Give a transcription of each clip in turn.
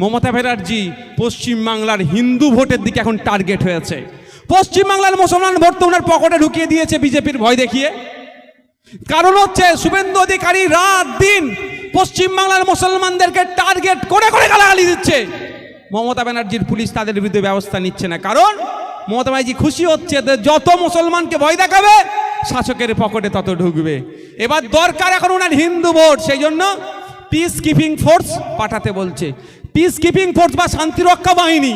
মমতা ব্যানার্জি পশ্চিমবাংলার হিন্দু ভোটের দিকে এখন টার্গেট হয়েছে। পশ্চিমবাংলার মুসলমান ভোট তো ওনার পকেটে ঢুকিয়ে দিয়েছে বিজেপির ভয় দেখিয়ে। কারণ হচ্ছে শুভেন্দু অধিকারী রাত দিন পশ্চিমবাংলার মুসলমানদেরকে টার্গেট করে করে গালাগালি দিচ্ছে। মমতা ব্যানার্জির পুলিশ তাদের বিরুদ্ধে ব্যবস্থা নিচ্ছে না। কারণ মমতা ব্যানার্জি খুশি হচ্ছে যত মুসলমানকে ভয় দেখাবে, শাসকের পকেটে তত ঢুকবে। এবার দরকার এখন ওনার হিন্দু ভোট, সেই জন্য পিস কিপিং ফোর্স পাঠাতে বলছে। পিস কিপিং ফোর্স বা শান্তিরক্ষা বাহিনী।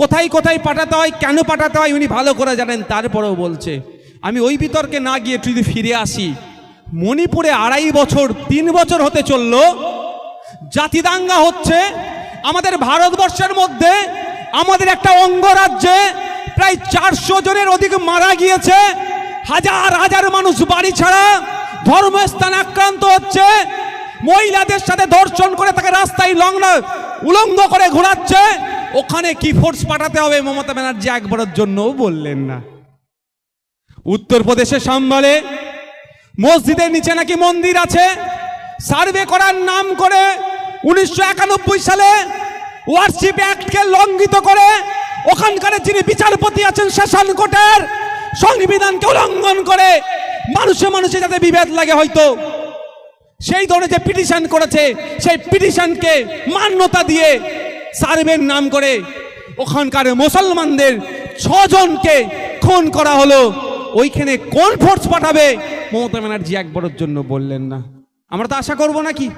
কোথায় কোথায় পাঠাতে হয়, কেন পাঠাতে হয়, উনি ভালো করে জানেন, তারপরেও বলছে। আমি ওই বিতর্কে না গিয়ে যদি ফিরে আসি, মণিপুরে আড়াই বছর, তিন বছর হতে চলল। জাতিদাঙ্গা হচ্ছে, আমাদের ভারতবর্ষের মধ্যে আমাদের একটা অঙ্গরাজ্যে প্রায় চারশো জনের অধিক মারা গিয়েছে। হাজার হাজার মানুষ বাড়ি ছাড়া ধর্মস্থান আক্রান্ত হচ্ছে। মহিলাদের সাথে ধর্ষণ করে তাকে রাস্তায় লগ্ন উলঙ্গ করে ঘোরাচ্ছে। ওখানে কি ফোর্স পাঠাতে হবে? মমতা ব্যানার্জি একবারের জন্যও বললেন না। উত্তরপ্রদেশে সাম্বালে, মসজিদের নিচে নাকি মন্দির আছে? সার্ভে করার নাম করে উনিশশো একানব্বই সালে ওয়ারশিপ অ্যাক্টকে লঙ্ঘিত করে ওখানকার যিনি বিচারপতি আছেন সেশন কোর্টের সংবিধানকে উল্লঙ্ঘন করে মানুষে মানুষে যাতে বিভেদ লাগে হয়তো। সেই ধরনের যে পিটিশন করেছে, সেই পিটিশনকে মান্যতা দিয়ে সার্ভের নাম করে ওখানকার মুসলমানদের ছজনকে খুন করা হলো। ওইখানে কোন ফোর্স পাঠাবে? মমতা ব্যানার্জি একবারের জন্য বললেন না। আমরা তো আশা করব নাকি?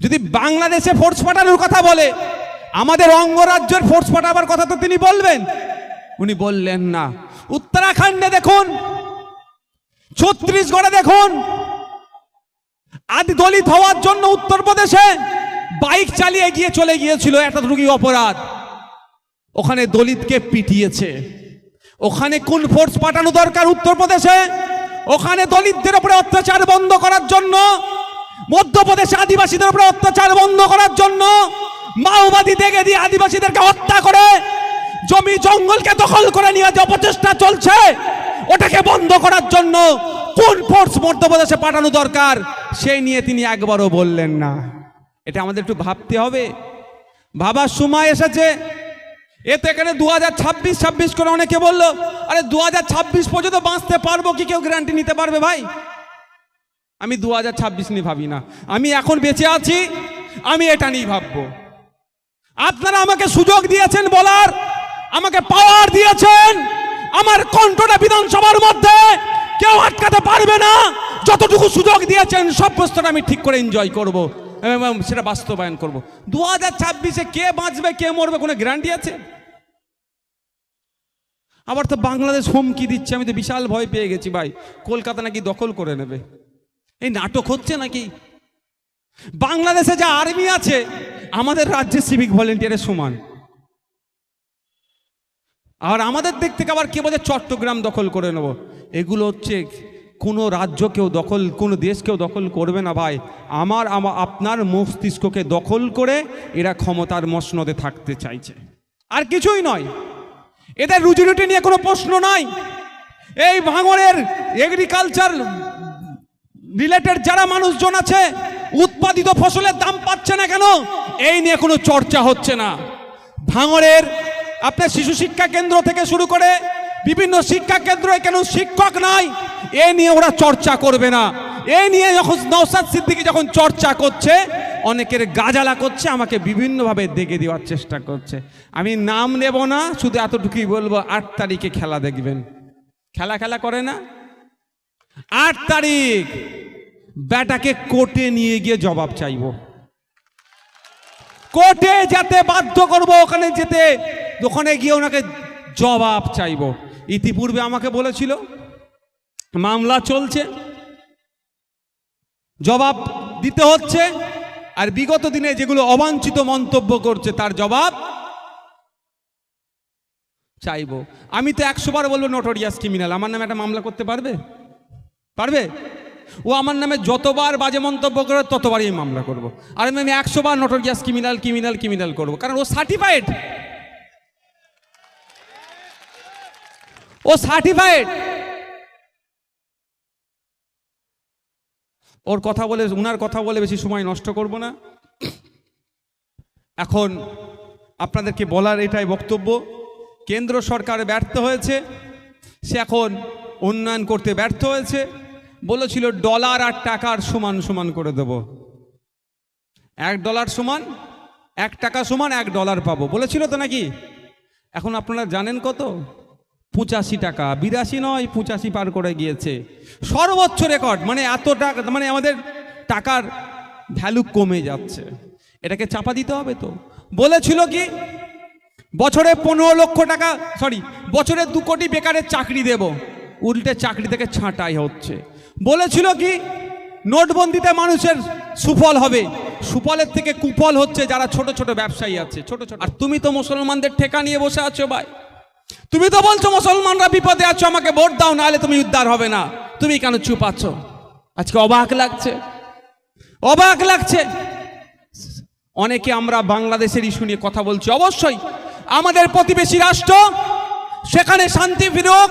যদি বাংলাদেশে ফোর্স পাঠানোর কথা বলে, আমাদের অঙ্গরাজ্যের ফোর্স পাঠাবার কথা তো তিনি বলবেন। উনি বললেন না। উত্তরাখণ্ডে দেখুন, ছত্তিশগড়ে দেখুন আদি দলিত হওয়ার জন্য উত্তরপ্রদেশে বাইক চালিয়ে গিয়ে চলে গিয়েছিল একটা রুগী অপরাধ। ওখানে দলিতকে পিটিয়েছে। ওখানে কোন ফোর্স পাঠানো দরকার উত্তরপ্রদেশে? ওখানে দলিতদের উপরে অত্যাচার বন্ধ করার জন্য, মধ্যপ্রদেশে আদিবাসীদের উপরে অত্যাচার বন্ধ করার জন্য, মাওবাদী দেখে দিয়ে আদিবাসীদেরকে হত্যা করে, জমি জঙ্গলকে দখল করে নিয়ে যে অপচেষ্টা চলছে, ওটাকে বন্ধ করার জন্য কোন ফোর্স মধ্যপ্রদেশে পাঠানো দরকার? সেই নিয়ে তিনি একবারও বললেন না। এটা আমাদের একটু ভাবতে হবে। ভাবার সময় এসেছে। এ তো এখানে দু হাজার ছাব্বিশ ছাব্বিশ করে অনেকে বলল, আরে দু হাজার ছাব্বিশ পর্যন্ত বাঁচতে পারব কি? কেউ গ্যারান্টি নিতে পারবে ভাই? আমি দু হাজার ছাব্বিশ নিয়ে ভাবি না। আমি এখন বেঁচে আছি, আমি এটা নিয়ে ভাববো। আপনারা আমাকে সুযোগ দিয়েছেন বলার, আমাকে পাওয়ার দিয়েছেন, আমার কণ্ঠটা বিধানসভার মধ্যে কেউ আটকাতে পারবে না। যতটুকু সুযোগ দিয়েছেন, সব প্রশ্নটা আমি ঠিক করে এনজয় করব। এবং সেটা বাস্তবায়ন করব। দু হাজার ছাব্বিশে কে বাঁচবে, কে মরবে, কোনো গ্যারান্টি আছে? আবার তো বাংলাদেশ হুমকি দিচ্ছে, আমি তো বিশাল ভয় পেয়ে গেছি ভাই। কলকাতা নাকি দখল করে নেবে। এই নাটক হচ্ছে নাকি? বাংলাদেশে যা আর্মি আছে, আমাদের রাজ্যে সিভিক ভলেন্টিয়ারের সমান। আর আমাদের দিক থেকে আবার কে বলে? চট্টগ্রাম দখল করে নেব। এগুলো হচ্ছে কোনো রাজ্য কেউ দখল, কোনো দেশ কেউ দখল করবে না ভাই। আমার আপনার মস্তিষ্ককে দখল করে এরা ক্ষমতার মসনদে থাকতে চাইছে। আর কিছুই নয়। এদের রুজি রুটি নিয়ে কোনো প্রশ্ন নাই। এই ভাঙড়ের এগ্রিকালচার রিলেটেড যারা মানুষজন আছে, উৎপাদিত ফসলের দাম পাচ্ছে না কেন? এই নিয়ে কোনো চর্চা হচ্ছে না। ভাঙড়ের আপনার শিশু শিক্ষা কেন্দ্র থেকে শুরু করে বিভিন্ন শিক্ষা কেন্দ্রে কেন শিক্ষক নাই? এ নিয়ে ওরা চর্চা করবে না। এই নিয়ে যখন নৌসাদ সিদ্দিকি যখন চর্চা করছে, অনেকের গাজালা করছে, আমাকে বিভিন্নভাবে দেখে দেওয়ার চেষ্টা করছে। আমি নাম নেব না, শুধু এতটুকুই বলব, আট তারিখে খেলা দেখবেন। খেলা খেলা করে না? আট তারিখ! ব্যাটাকে কোর্টে নিয়ে গিয়ে জবাব চাইব। কোর্টে যেতে বাধ্য করব, ওখানে যেতে ওখানে গিয়ে ওনাকে জবাব চাইব। ইতিপূর্বে আমাকে বলেছিল, মামলা চলছে। জবাব দিতে হচ্ছে। আর বিগত দিনে যেগুলো অবাঞ্ছিত মন্তব্য করছে, তার জবাব চাইব। আমি তো একশো বার বলব নটোরিয়াস ক্রিমিনাল আমার নামে একটা মামলা করতে পারবে? পারবে? ও আমার নামে যতবার বাজে মন্তব্য করে, ততবারই মামলা করব। আর আমি আমি একশো বার নটোরিয়াস ক্রিমিনাল ক্রিমিনাল ক্রিমিনাল করব। কারণ ও সার্টিফাইড ও সার্টিফাইড ওর কথা বলে, উনার কথা বলে বেশি সময় নষ্ট করব না। এখন আপনাদেরকে বলার এটাই বক্তব্য, কেন্দ্র সরকার ব্যর্থ হয়েছে, সে এখন উন্নয়ন করতে ব্যর্থ হয়েছে। বলেছিল ডলার আর টাকার সমান সমান করে দেব। এক ডলার সমান, এক টাকা সমান এক ডলার পাবো। বলেছিল তো নাকি? এখন আপনারা জানেন কত? পঁচাশি টাকা। বিরাশি নয়, পঁচাশি পার করে গিয়েছে। সর্বোচ্চ রেকর্ড মানে এত টাকা মানে আমাদের টাকার ভ্যালু কমে যাচ্ছে। এটাকে চাপা দিতে হবে তো। বলেছিল কি, বছরে পনেরো লক্ষ টাকা সরি বছরে দু কোটি বেকারের চাকরি দেব। উল্টে চাকরি থেকে ছাঁটাই হচ্ছে। বলেছিল কি, নোটবন্দিতে মানুষের সুফল হবে। সুফলের থেকে কুফল হচ্ছে যারা ছোট ছোট ব্যবসায়ী আছে, ছোট ছোট। আর তুমি তো মুসলমানদের ঠেকা নিয়ে বসে আছো ভাই। তুমি তো বলছো মুসলমানরা বিপদে আছো, আমাকে ভোট দাও, নাহলে তুমি উদ্ধার হবে না। তুমি কেন চুপ আছো? আজকে অবাক লাগছে। অবাক লাগছে। অনেকে আমরা বাংলাদেশের ইস্যু নিয়ে কথা বলছি। অবশ্যই আমাদের প্রতিবেশী রাষ্ট্র, সেখানে শান্তি ফিরুক,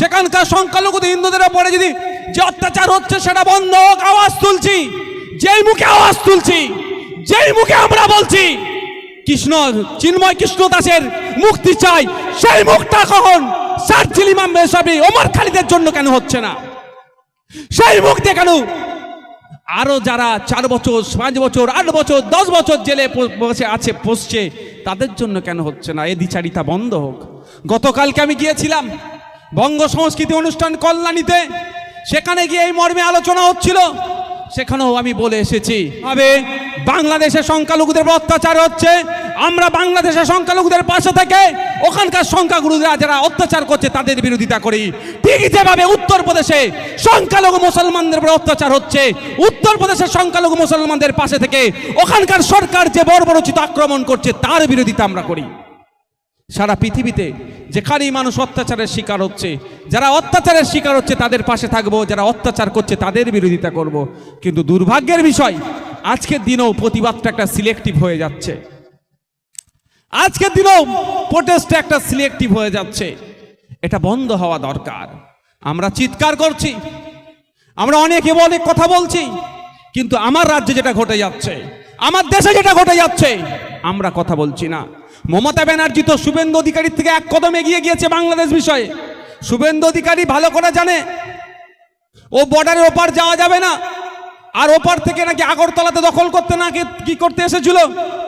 সেখানকার সংখ্যালঘু হিন্দুদের ওপরে যদি যে অত্যাচার হচ্ছে, সেটা বন্ধ হোক, আওয়াজ তুলছি। যেই মুখে আওয়াজ তুলছি, যেই মুখে আমরা বলছি, কৃষ্ণ, চিন্ময় কৃষ্ণ দাসের মুক্তি চাই। সেই মুখটা কখন? সার্জিল ইমাম বেসাবি ওমর খালিদের জন্য কেন হচ্ছে না? সেই মুখ দিয়ে কেন? আরও যারা চার বছর, পাঁচ বছর, আট বছর, দশ বছর জেলে বসে আছে পড়ছে তাদের জন্য কেন হচ্ছে না? এ দ্বিচারিতা বন্ধ হোক। গতকালকে আমি গিয়েছিলাম বঙ্গ সংস্কৃতি অনুষ্ঠান কল্যাণীতে। সেখানে গিয়ে এই মর্মে আলোচনা হচ্ছিল। সেখানেও আমি বলে এসেছি। হবে বাংলাদেশের সংখ্যালঘুদের অত্যাচার হচ্ছে। আমরা বাংলাদেশের সংখ্যালঘুদের পাশে থেকে ওখানকার সংখ্যাগুরুরা যারা অত্যাচার করছে, তাদের বিরোধিতা করি। ঠিক যেভাবে উত্তরপ্রদেশে সংখ্যালঘু মুসলমানদের উপরে অত্যাচার হচ্ছে, উত্তরপ্রদেশের সংখ্যালঘু মুসলমানদের পাশে থেকে ওখানকার সরকার যে বর্বরচিত আক্রমণ করছে, তার বিরোধিতা আমরা করি। সারা পৃথিবীতে যেখানেই মানুষ অত্যাচারের শিকার হচ্ছে, যারা অত্যাচারের শিকার হচ্ছে, তাদের পাশে থাকব, যারা অত্যাচার করছে, তাদের বিরোধিতা করব। কিন্তু দুর্ভাগ্যের বিষয়, আজকের দিনেও প্রতিবাদটা একটা সিলেক্টিভ হয়ে যাচ্ছে। আজকের দিনেও প্রোটেস্টটা একটা সিলেক্টিভ হয়ে যাচ্ছে। এটা বন্ধ হওয়া দরকার। আমরা চিৎকার করছি। আমরা অনেকে অনেক কথা বলছি। কিন্তু আমার রাজ্যে যেটা ঘটে যাচ্ছে, আমার দেশে যেটা ঘটে যাচ্ছে, আমরা কথা বলছি না। মমতা ব্যানার্জি তো শুভেন্দু অধিকারীর থেকে এক কদম এগিয়ে গিয়েছে বাংলাদেশ বিষয়ে। শুভেন্দু অধিকারী ভালো করে জানে, ও বর্ডারের ওপার যাওয়া যাবে না। আর ওপার থেকে নাকি আগরতলাতে দখল করতে না কি- করতে এসেছিল?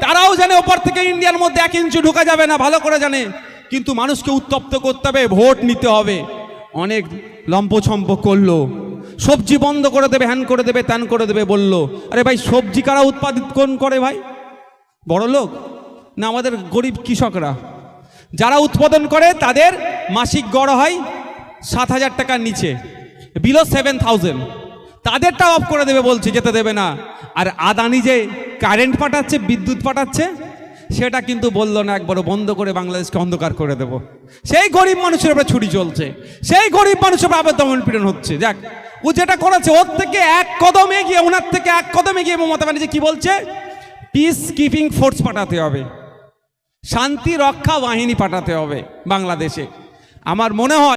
তারাও জানে ওপার থেকে ইন্ডিয়ার মধ্যে এক ইঞ্চি ঢোকা যাবে না, ভালো করে জানে। কিন্তু মানুষকে উত্তপ্ত করতে হবে, ভোট নিতে হবে। অনেক লম্পছম্প করল। সবজি বন্ধ করে দেবে, হ্যান করে দেবে, ত্যান করে দেবে বলল, আরে ভাই, সবজি কারা উৎপাদিত কোন করে ভাই? বড় লোক না আমাদের গরিব কৃষকরা? যারা উৎপাদন করে তাদের মাসিক গড় হয় সাত হাজার টাকার নিচে বিলো সেভেন থাউজেন্ড তাদেরটা অফ করে দেবে বলছে, যেতে দেবে না। আর আদানি যে কারেন্ট পাঠাচ্ছে, বিদ্যুৎ পাঠাচ্ছে, সেটা কিন্তু বলল না একবার বন্ধ করে বাংলাদেশকে অন্ধকার করে দেব। সেই গরিব মানুষের উপরে ছুরি চলছে। সেই গরিব মানুষের উপরে আবার দমন পীড়ন হচ্ছে। যাক, ও যেটা করেছে, ওর থেকে এক কদমে গিয়ে ওনার থেকে এক কদমে গিয়ে মমতা ব্যানার্জি কি বলছে? পিস কিপিং ফোর্স পাঠাতে হবে। শান্তি রক্ষা বাহিনী পাঠাতে হবে বাংলাদেশে। আমার মনে হয়